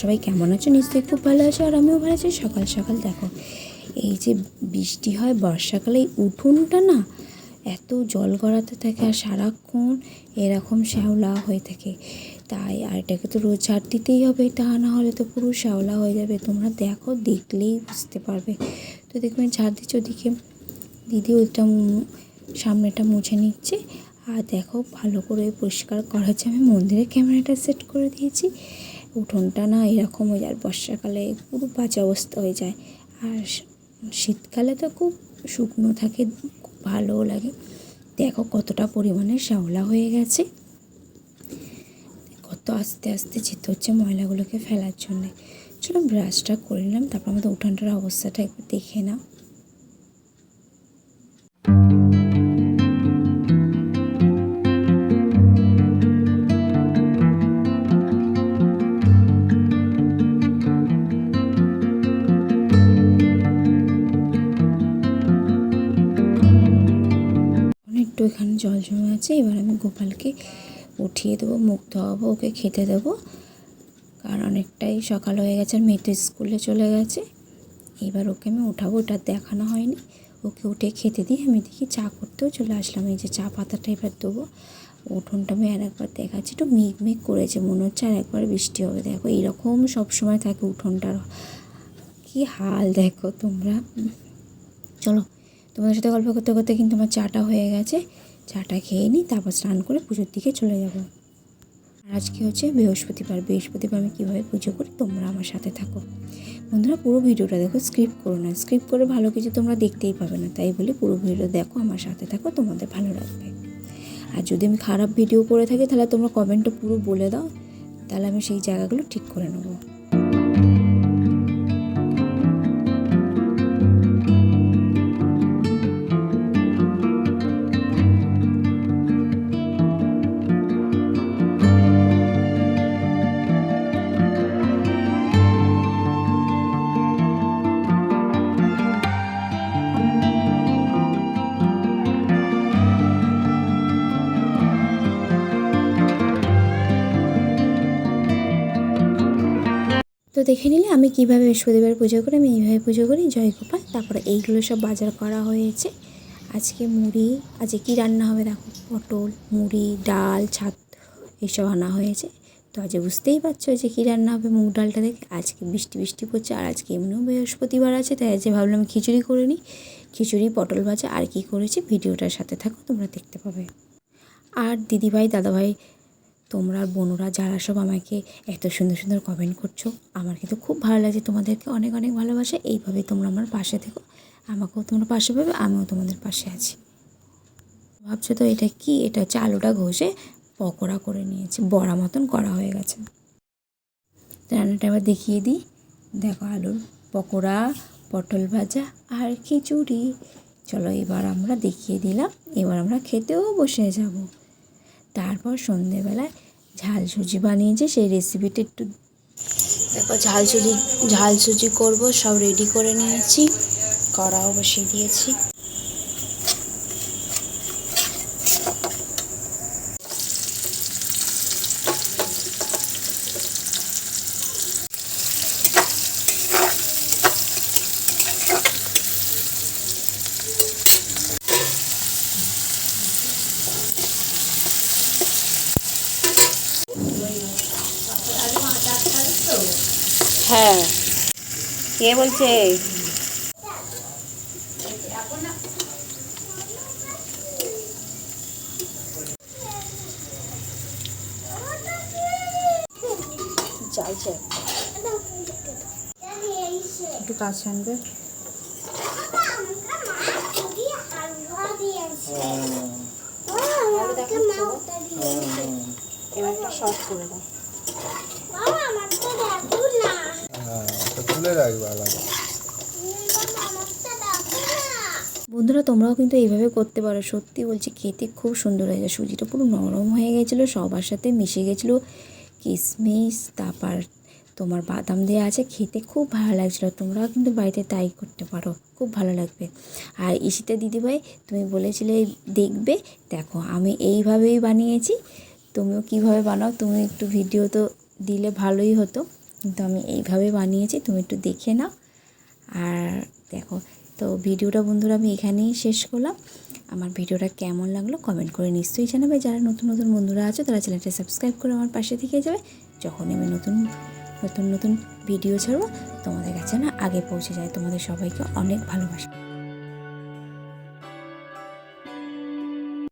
সবাই কেমন আছো? নিশ্চয়ই খুব ভালো আছো আর আমিও ভালো আছি। সকাল সকাল দেখো, এই যে বৃষ্টি হয়, বর্ষাকালে উঠোনটা না এত জল গড়াতে থাকে আর সারাক্ষণ এরকম শ্যাওলা হয়ে থাকে। তাই আর এটাকে তো রোজ ঝাড় দিতেই হবে, তা না হলে তো পুরো শ্যাওলা হয়ে যাবে। তোমরা দেখো, দেখলেই বুঝতে পারবে। তো দেখবেন ঝাড় দিচ্ছ ওদিকে। দিদি ওইটা সামনেটা মুছে নিচ্ছে। আর দেখো, ভালো করে পরিষ্কার করা হচ্ছে আমি মন্দিরে ক্যামেরাটা সেট করে দিয়েছি। উঠোনটা না এরকম হয়ে যায় বর্ষাকালে পুরো বাজে অবস্থা হয়ে যায়। আর শীতকালে তো খুব শুকনো থাকে, খুব ভালোও লাগে। দেখো কতটা পরিমাণে শ্যাওলা হয়ে গেছে। কত আস্তে আস্তে যেতে হচ্ছে ময়লাগুলোকে ফেলার জন্যে। চলো ব্রাশটা করে নিলাম, তারপর আমাদের উঠানটার অবস্থাটা একটু দেখে নাও। জল জমে আছে, এবার আমি গোপালকে উঠিয়ে দেবো, মুখ ধোয়াবো, ওকে খেতে দেবো। কারণ অনেকটাই সকাল হয়ে গেছে, আর মেয়ে তো স্কুলে চলে গেছে। এবার ওকে আমি উঠাবো, ওটা দেখানো হয়নি। ওকে উঠে খেতে দিই আমি দেখি চা করতেও চলে আসলাম। এই যে চা পাতাটা এবার দেবো। উঠোনটা আমি আর একবার দেখাচ্ছি, একটু মেঘ মেঘ করেছে, মনে হচ্ছে আর একবার বৃষ্টি হবে। দেখো, এইরকম সবসময় থাকে উঠোনটার। কি হাল দেখো তোমরা। চলো, তোমাদের সাথে গল্প করতে করতে কিন্তু আমার চাটা হয়ে গেছে। চাটা খেয়ে নিই, তারপর স্নান করে পুজোর দিকে চলে যাব। আর আজকে হচ্ছে বৃহস্পতিবার। বৃহস্পতিবার আমি কীভাবে পুজো করি তোমরা আমার সাথে থাকো। বন্ধুরা, পুরো ভিডিওটা দেখো স্ক্রিপ্ট করো না। স্ক্রিপ্ট করে ভালো কিছু তোমরা দেখতেই পাবে না। তাই বলি পুরো ভিডিও দেখো, আমার সাথে থাকো, তোমাদের ভালো লাগবে। আর যদি আমি খারাপ ভিডিও করে থাকি, তাহলে তোমরা কমেন্টটা পুরো বলে দাও। তাহলে আমি সেই জায়গাগুলো ঠিক করে নেব। তো দেখে নিলে আমি কীভাবে বৃহস্পতিবার পুজো করি, আমি এইভাবে পুজো করি, জয় গোপাল। তারপরে এইগুলো সব বাজার করা হয়েছে। আজকে মুড়ি, আজকে কী রান্না হবে দেখো? পটল, মুড়ি, ডাল, ছাত, এইসব আনা হয়েছে। তো আজ বুঝতেই পারছ যে কী রান্না হবে মুগ ডালটা দেখে। আজকে বৃষ্টি বৃষ্টি পড়ছে, আর আজকে এমনিও বৃহস্পতিবার আছে, তাই আজকে ভাবলাম খিচুড়ি করে নিই। খিচুড়ি, পটল ভাজা, আর কি করেছি, ভিডিওটার সাথে থাকো, তোমরা দেখতে পাবে। আর দিদিভাই, দাদাভাই তোমরা বোনরা যারা সব আমাকে এত সুন্দর সুন্দর কমেন্ট করছ, আমার কিন্তু খুব ভালো লাগছে। তোমাদেরকে অনেক অনেক ভালোবাসা। এইভাবেই তোমরা আমার পাশে থেকো। আমাকেও তোমরা পাশে পাবে, আমিও তোমাদের পাশে আছি। ভাবছ তো এটা কি? এটা হচ্ছে আলুটা ঘষে পকোড়া করে নিয়েছি। বড়া মতন করা হয়ে গেছে। রান্নাটা এবার দেখিয়ে দিই। দেখো আলুর পকোড়া, পটল ভাজা আর খিচুড়ি। চলো এবার আমরা দেখিয়ে দিলাম। এবার আমরা খেতেও বসে যাব। তারপর সন্ধেবেলায় ঝাল সুজি বানিয়েছি সেই রেসিপিটা একটু তারপর ঝাল সুজি ঝাল সুজি করব, সব রেডি করে নিয়েছি, কড়াও বসিয়ে দিয়েছি। হ্যাঁ। কে বলছে? চাইছে একটু কাছে আনবে। এবার একটা শর্ট করে দাও। হ্যাঁ। তুলে রাখবে আলাদা। বন্ধুরা, তোমরাও কিন্তু এইভাবে করতে পারো। সত্যি বলছি, খেতে খুব সুন্দর হয়ে হয়েছে। সুজিটা পুরো নরম হয়ে গেছিল, সবার সাথে মিশে গেছিল। কিশমিশ তারপর তোমার বাদাম দেওয়া আছে, খেতে খুব ভালো লাগছিল। তোমরাও কিন্তু বাড়িতে তাই করতে পারো, খুব ভালো লাগবে। আর ইশিতা দিদিভাই, তুমি বলেছিলে, দেখবে, দেখো, আমি এইভাবেই বানিয়েছি। তুমিও কীভাবে বানাও, তুমি একটু ভিডিও তো দিলে ভালোই হতো। কিন্তু আমি এইভাবে বানিয়েছি, তুমি একটু দেখে নাও। আর দেখো, তো ভিডিওটা বন্ধুরা আমি এখানেই শেষ করলাম। আমার ভিডিওটা কেমন লাগল কমেন্ট করে নিশ্চয়ই জানাবে। যারা নতুন নতুন বন্ধুরা আছে, তারা চ্যানেলটা সাবস্ক্রাইব করে আমার পাশে থেকে যাবে। যখন আমি নতুন নতুন নতুন ভিডিও ছাড়বো, তোমাদের কাছে না আগে পৌঁছে যায়। তোমাদের সবাইকে অনেক ভালোবাসা।